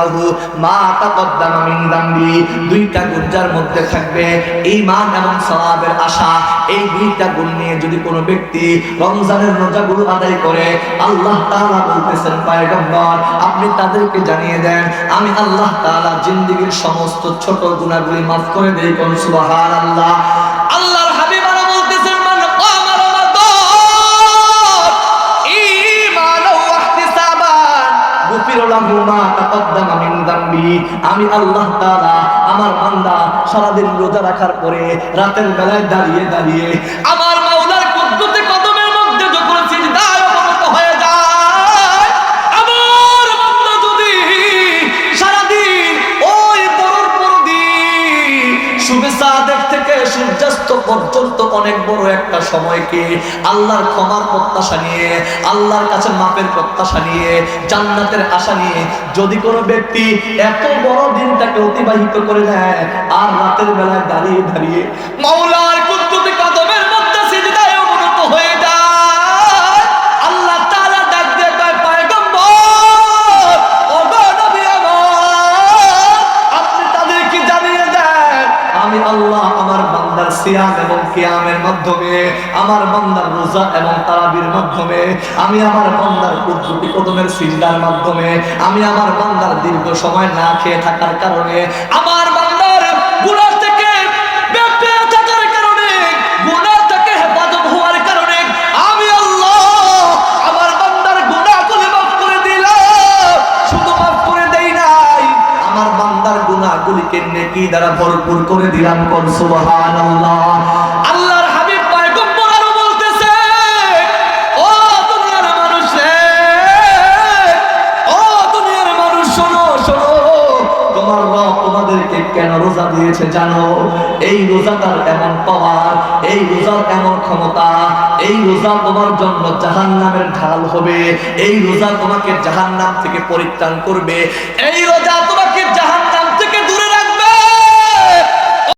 লাহু মা মিন দামবি। দুইটা মধ্যে থাকবে ঈমান এবং সওয়াবের আশা। এই দুইটা গুণ নিয়ে যদি কোনো ব্যক্তি রমজানের রোজাগুলো আদায় করে, আল্লাহ তাআলা বলতেছেন, পয়গম্বর, আপনি তাদেরকে জানিয়ে দেন, আমি আল্লাহ তাআলা জিন্দেগীর সমস্ত ছোট গুনাহগুলি মাফ করে দেই কোন সুবহানাল্লাহ। দামবি আমি আল্লাহ তাআলা আমার বান্দা সারাদিন রোজা রাখার পরে রাতের বেলায় দাঁড়িয়ে দাঁড়িয়ে আমার মাওলার কুদরতে কদমের মধ্যে যখন সিজদায় অবনত যায়, আমার বান্দা যদি সারাদিন ওই বড়র পর দিন শুভে সাদেক থেকে সূর্যাস্ত পর্যন্ত অনেক বড় একটা সময়কে আল্লাহর ক্ষমার প্রত্যাশা নিয়ে, আল্লাহর কাছে মাপের প্রত্যাশা নিয়ে, জান্নাতের আশা নিয়ে যদি কোনো ব্যক্তি এত বড় দিনটাকে অতিবাহিত করে নেয়, আর রাতের বেলায় দাঁড়িয়ে দাঁড়িয়ে মাওলার কদমের মধ্যে সিজদায় অবনত হয়ে যায়। আল্লাহ তাআলা ডাক দিয়ে কয়, পয়গম্বর নবী আমার, আপনি তাদেরকে জানিয়ে দেন, আমি আল্লাহ আমার বান্দার সিয়াম এবং কিয়ামের মাধ্যমে, আমার বান্দার রোজা এবং তারাবির মাধ্যমে, আমি আমার বান্দার কুদ্রুতি কদমের সিজদার মাধ্যমে, আমি আমার বান্দার দীর্ঘ সময় না খেয়ে থাকার কারণে, আমার বান্দার গুনাহগুলিকে নেকি দ্বারা ভরপুর করে দিলাম কোন সুবহানাল্লাহ। আল্লাহর হাবিব পয়গম্বর আরও বলতেছে, ও দুনিয়ার মানুষ, ও দুনিয়ার মানুষ, শোনো শোনো, তোমার রব তোমাদেরকে কেন রোজা দিয়েছে জানো? এই রোজাটার এমন পাওয়ার, এই রোজার এমন ক্ষমতা, এই রোজা তোমার জন্য জাহান্নামের ঢাল হবে, এই রোজা তোমাকে জাহান্নাম থেকে পরিত্রাণ করবে, এই রোজা জাহান